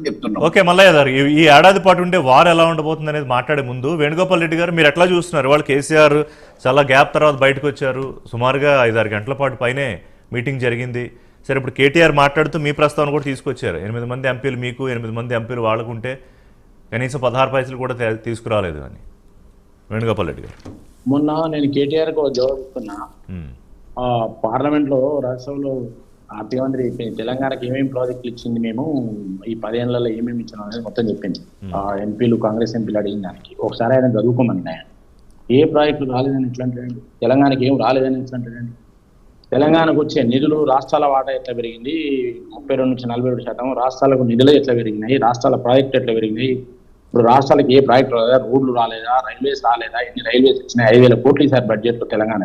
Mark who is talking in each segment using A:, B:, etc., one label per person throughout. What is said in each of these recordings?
A: చెప్తున్నాం.
B: ఓకే మల్లయ్య గారు ఈ- ఏడాది పాటు ఉండే వారు ఎలా ఉండబోతుంది అనేది మాట్లాడే ముందు వేణుగోపాల్ రెడ్డి గారు మీరు ఎట్లా చూస్తున్నారు? వాళ్ళు కేసీఆర్ చాలా గ్యాప్ తర్వాత బయటకు వచ్చారు. సుమారుగా ఐదారు గంటల పాటు పైనే మీటింగ్ జరిగింది. సరే ఇప్పుడు కేటీఆర్ మాట్లాడుతూ మీ ప్రస్తావన కూడా తీసుకొచ్చారు. ఎనిమిది మంది ఎంపీలు మీకు ఎనిమిది మంది ఎంపీలు వాళ్ళకుంటే కనీసం పదహారు పైసలు కూడా తీసుకురాలేదు అని. వేణుగోపాల్ రెడ్డి గారు.
C: మొన్న నేను కేటీఆర్కు జవాబు ఇస్తున్నా. పార్లమెంట్లో రాజ్యసభలో ఆర్థిక మంత్రి తెలంగాణకి ఏమేమి ప్రాజెక్టులు ఇచ్చింది మేము ఈ పదేళ్ళలో ఏమేమి ఇచ్చినాం అనేది మొత్తం చెప్పింది. ఆ ఎంపీలు కాంగ్రెస్ ఎంపీలు అడిగిన దానికి. ఒకసారి ఆయన చదువుకోమని ఆయన. ఏ ప్రాజెక్టులు రాలేదని ఎట్లా అంటాడండి తెలంగాణకి ఏం రాలేదని ఎట్లా అంటాడండి తెలంగాణకు వచ్చే నిధులు రాష్ట్రాల వాటా ఎట్లా పెరిగింది? ముప్పై రెండు నుంచి నలభై రెండు శాతం రాష్ట్రాలకు నిధులు ఎట్లా పెరిగినాయి? రాష్ట్రాల ప్రాజెక్టులు ఎట్లా పెరిగినాయి? ఇప్పుడు రాష్ట్రాలకు ఏ ప్రాజెక్టు రాలేదా? రోడ్లు రాలేదా? రైల్వేస్ రాలేదా? ఎన్ని రైల్వేస్ వచ్చినాయి ఐదు వేల కోట్లు ఈసారి బడ్జెట్లో తెలంగాణ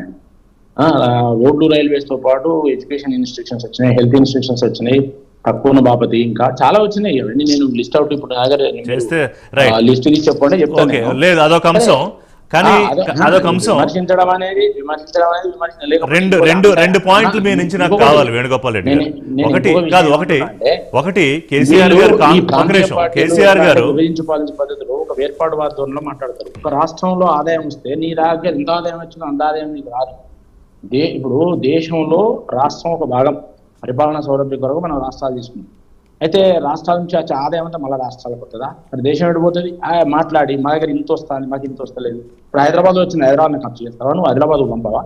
C: రోడ్లు రైల్వేస్తో పాటు ఎడ్యుకేషన్ ఇన్స్టిట్యూషన్స్ వచ్చినాయి హెల్త్ ఇన్స్టిట్యూషన్స్ వచ్చినాయి తక్కువ బాపతి ఇంకా చాలా వచ్చినాయి. అవన్నీ నేను లిస్ట్ అవుట్ ఇప్పుడు నా దగ్గర
B: చేస్తే రైట్
C: లిస్ట్ తీసి చెప్పండి చెప్తాను.
B: లేదు అదొక అంశం. కానీ అదొక అంశం.
C: విమర్శించడం అనేది విమర్శించడం అనేది విమర్శన లేకపోతే
B: రెండు రెండు రెండు పాయింట్లు మీ నుంచి నాకు కావాలి వేణుగోపాల్ రెడ్డి గారు. ఒకటి కాదు ఒకటి ఒకటి కేసీఆర్ గారు
C: ఈ
B: కాంగ్- ఒక
C: ప్రాంతీయ
B: నిమిషం
C: పార్టీలు
B: కేసీఆర్ గారు
C: విభజించి పాలించే పద్ధతిలో ఒక వేర్పాటు ధోరణిలో మాట్లాడతారు. ఒక రాష్ట్రంలో ఆదాయం వస్తే నీ దగ్గర ఎంత ఆదాయం వచ్చిందో అంత ఆదాయం నీకు రాదు. దే ఇప్పుడు దేశంలో రాష్ట్రం ఒక భాగం పరిపాలనా సౌలభ్యం కొరకు మనం రాష్ట్రాలు తీసుకున్నాం అయితే రాష్ట్రాల నుంచి వచ్చే ఆదాయం అంతా మళ్ళీ రాష్ట్రాలకు వస్తుందా మరి దేశం ఎడిపోతుంది మాట్లాడి మా దగ్గర ఇంత వస్తుంది మాకు ఇంత వస్తలేదు. ఇప్పుడు హైదరాబాద్ వచ్చిన హైదరాబాద్ ఖర్చు చేస్తావా? నువ్వు హైదరాబాద్ పంపవా?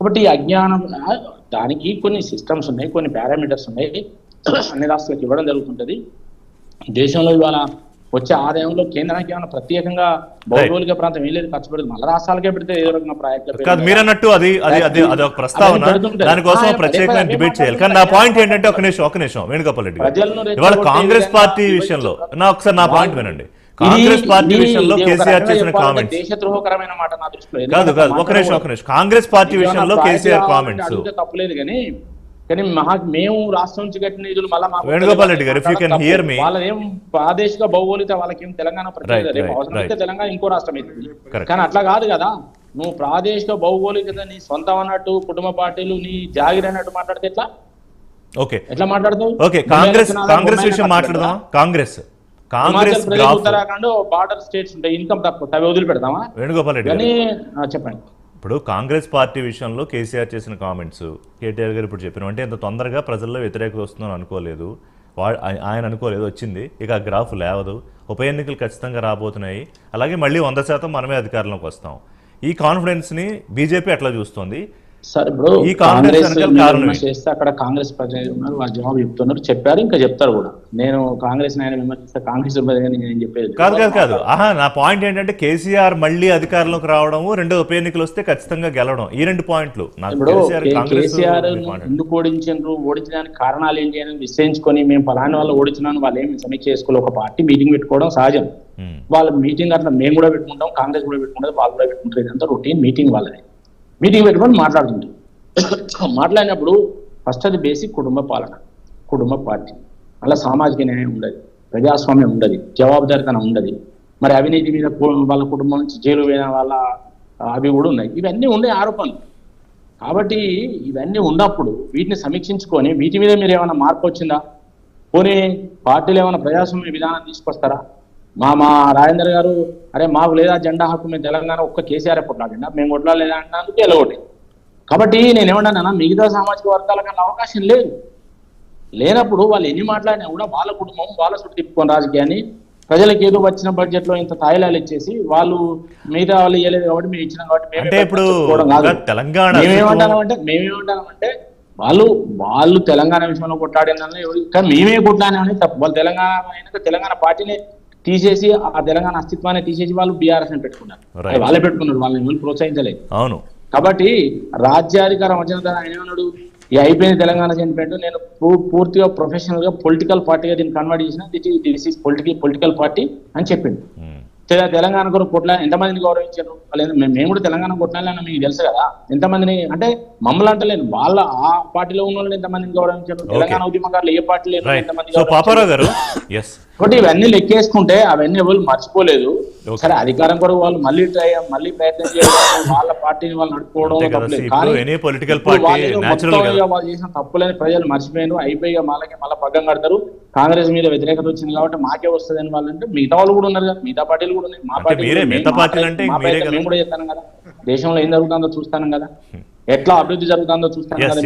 C: కాబట్టి ఈ అజ్ఞానం దానికి కొన్ని సిస్టమ్స్ ఉన్నాయి కొన్ని పారామీటర్స్ ఉన్నాయి. అన్ని రాష్ట్రాలకు ఇవ్వడం జరుగుతుంటది. దేశంలో ఇవాళ వచ్చే ఆదాయంలో కేంద్రానికి ఏమైనా ప్రత్యేకంగా భౌగోళిక ప్రాంతం ఏం లేదు ఖర్చు పెడుతుంది. మళ్ళీ రాష్ట్రాలకే పెడితే ఏదో రకంగా ప్రాజెక్టుల
B: మీరు అన్నట్టు అది అది అది అది ఒక ప్రస్తావన. దానికోసం ప్రత్యేకంగా డిబేట్ చేయాలి. కానీ నా పాయింట్ ఏంటంటే ఒక నిమిషం ఒక నిమిషం వేణుగోపాల్ రెడ్డి ఇవాళ కాంగ్రెస్ పార్టీ విషయంలో. నా ఒకసారి నా పాయింట్ వినండి. కాంగ్రెస్ పార్టీ విషయంలో కేసీఆర్ చేసిన కామెంట్స్
C: దేశద్రోహకరమైన మాట నా దృష్టిలో.
B: కాదు కాదు ఒక నిమిషం ఒక నిమిషం. కాంగ్రెస్ పార్టీ విషయంలో కేసీఆర్ కామెంట్స్
C: తప్పులేదు కానీ కానీ మహా మేము రాష్ట్రం నుంచి కట్టిన నిధులు మళ్ళీ
B: వేణుగోపాల్ రెడ్డి గారు, can
C: తప్పు.
B: hear me.
C: వాళ్ళదేం ప్రాదేశిక భౌగోళిక వాళ్ళకేం తెలంగాణ రేపు అవసరమైతే. తెలంగాణ ఇంకో రాష్ట్రం అవుతుంది. కానీ అట్లా కాదు కదా. నువ్వు ప్రాదేశిక భౌగోళికత నీ సొంతం అన్నట్టు కుటుంబ పార్టీలు నీ జాగిరి అన్నట్టు మాట్లాడితే ఎట్లా?
B: ఓకే
C: ఎట్లా మాట్లాడతావు?
B: ఓకే కాంగ్రెస్ కాంగ్రెస్ విషయం? మాట్లాడదాం కాంగ్రెస్. కాంగ్రెస్
C: ఉత్తరాఖండ్ బార్డర్ స్టేట్స్ ఉంటాయి. ఇన్కమ్ తక్కువ. అవి వదిలిపెడతామా
B: వేణుగోపాల్ రెడ్డి
C: కానీ చెప్పండి.
B: ఇప్పుడు కాంగ్రెస్ పార్టీ విషయంలో కేసీఆర్ చేసిన కామెంట్స్ కేటీఆర్ గారు ఇప్పుడు చెప్పిన అంటే ఇంత తొందరగా ప్రజల్లో వ్యతిరేకత వస్తుందని అనుకోలేదు. వా- ఆయన అనుకోలేదు వచ్చింది. ఇక ఆ గ్రాఫ్ లేవదు. ఉప ఎన్నికలు ఖచ్చితంగా రాబోతున్నాయి. అలాగే మళ్ళీ వంద శాతం మనమే అధికారంలోకి వస్తాం. ఈ కాన్ఫిడెన్స్ని బీజేపీ ఎట్లా చూస్తుంది?
C: సార్ ఇప్పుడు
B: ఈ కాంగ్రెస్?
C: చేస్తే అక్కడ కాంగ్రెస్ ప్రతినిధులు ఉన్నారు వాళ్ళు జవాబు చెప్తున్నారు చెప్పారు ఇంకా చెప్తారు కూడా. నేను కాంగ్రెస్ నాయన విమర్శిస్తే కాంగ్రెస్ నేను చెప్పేది
B: కాదు కాదు కాదు. ఆహా నా పాయింట్ ఏంటంటే కేసీఆర్ మళ్ళీ అధికారంలోకి రావడము రెండు ఉప ఎన్నికలు వస్తే ఖచ్చితంగా గెలవడం ఈ రెండు పాయింట్లు.
C: ఇప్పుడు
B: కేసీఆర్.
C: ఎందుకు ఓడించారు ఓడించడానికి కారణాలు ఏంటి అని విశ్లేషించుకొని మేము ఫలాని వాళ్ళు ఓడించినాను వాళ్ళు ఏమి సమీక్ష చేసుకోవాలి ఒక పార్టీ మీటింగ్ పెట్టుకోవడం సహజం. వాళ్ళ మీటింగ్ అట్లా మేము కూడా పెట్టుకుంటాం కాంగ్రెస్ కూడా పెట్టుకుంటారు వాళ్ళు కూడా పెట్టుకుంటారు ఇదంతా రొటీన్ మీటింగ్ వాళ్ళది. మీటింగ్ పెట్టుకొని మాట్లాడుతుంది మాట్లాడినప్పుడు ఫస్ట్ అది బేసిక్ కుటుంబ పాలన కుటుంబ పార్టీ. అలా సామాజిక న్యాయం ఉండదు ప్రజాస్వామ్యం ఉండదు జవాబుదారితనం ఉండదు. మరి అవినీతి మీద వాళ్ళ కుటుంబం నుంచి జైలు పోయిన వాళ్ళ అవి కూడా ఉన్నాయి. ఇవన్నీ ఉండే ఆరోపణలు. కాబట్టి ఇవన్నీ ఉన్నప్పుడు వీటిని సమీక్షించుకొని వీటి మీద మీరు ఏమైనా మార్పు వచ్చిందా? పోనీ పార్టీలు ఏమైనా ప్రజాస్వామ్య విధానం తీసుకొస్తారా? మా మా రాజేందర్ గారు అరే మాకు లేదా జెండా హక్కు మేము తెలంగాణ ఒక్క కేసీఆర్ కొట్లాడినా మేము కొట్లాడలేదా అన్నందుకు ఎలగొట్టి కాబట్టి నేను ఏమన్నానన్నా మిగతా సామాజిక వర్గాల కన్నా అవకాశం లేదు. లేనప్పుడు వాళ్ళు ఎన్ని మాట్లాడినా కూడా వాళ్ళ కుటుంబం వాళ్ళ చుట్టూ తిప్పుకొని రాజకీయాన్ని ప్రజలకు ఏదో వచ్చిన బడ్జెట్లో ఇంత తాయిలాలు ఇచ్చేసి వాళ్ళు మిగతా వాళ్ళు ఇవ్వలేదు కాబట్టి మేము ఇచ్చినాం కాబట్టి మేమేమంటామంటే మేమేమంటామంటే వాళ్ళు వాళ్ళు తెలంగాణ విషయంలో కొట్లాడిన కానీ మేమే కొట్లాడినా తప్పు. వాళ్ళు తెలంగాణ తెలంగాణ పార్టీని తీసేసి ఆ తెలంగాణ అస్తిత్వాన్ని తీసేసి వాళ్ళు బీఆర్ఎస్ అని పెట్టుకున్నారు. వాళ్ళే పెట్టుకున్నారు వాళ్ళని ఎవరు ప్రోత్సహించలేదు.
B: అవును.
C: కాబట్టి రాజ్యాధికారం వచ్చిన ఆయన ఏమన్నాడు? ఈ అయిపోయిన తెలంగాణ సెంటిమెంట్ నేను పూర్తిగా ప్రొఫెషనల్గా పొలిటికల్ పార్టీగా దీన్ని కన్వర్ట్ చేసిన this is political political party అని చెప్పిండు. తెలంగాణ కొరకు కొట్లా ఎంతమందిని గౌరవించారు? వాళ్ళు ఎంత- మేము- కూడా తెలంగాణ కొట్లాలని మీకు తెలుసు కదా. ఎంతమందిని అంటే మమ్మల్ని అంటలేను వాళ్ళ ఆ పార్టీలో ఉన్న వాళ్ళని ఎంతమందిని గౌరవించారు? తెలంగాణ ఉద్యమకారులు ఏ పార్టీలో
B: రైట్
C: ఎంతమంది
B: సో పాపారావు గారు? ఎస్
C: కాబట్టి ఇవన్నీ లెక్కేసుకుంటే అవన్నీ ఎవరు మర్చిపోలేదు. సరే అధికారం కొరకు వాళ్ళు మళ్ళీ ట్రై మళ్ళీ ప్రయత్నం చేయడం వాళ్ళ పార్టీని వాళ్ళు నడుపుకోవడం వాళ్ళు వాళ్ళు చేసిన తప్పులని ప్రజలు మర్చిపోయినారు. అయిపోయి వాళ్ళకి మళ్ళీ పగ్గం కడతారు. కాంగ్రెస్ మీద వ్యతిరేకత వచ్చింది కాబట్టి మాకే వస్తుంది అని వాళ్ళంటే మిగతా వాళ్ళు కూడా ఉన్నారు కదా మిగతా పార్టీలు కూడా ఉన్నాయి. మా పార్టీ మేము- కూడా చేస్తాను కదా. దేశంలో ఏం జరుగుతుందో చూస్తాను కదా. ఎట్లా అభివృద్ధి జరుగుతుందో చూస్తాను కదా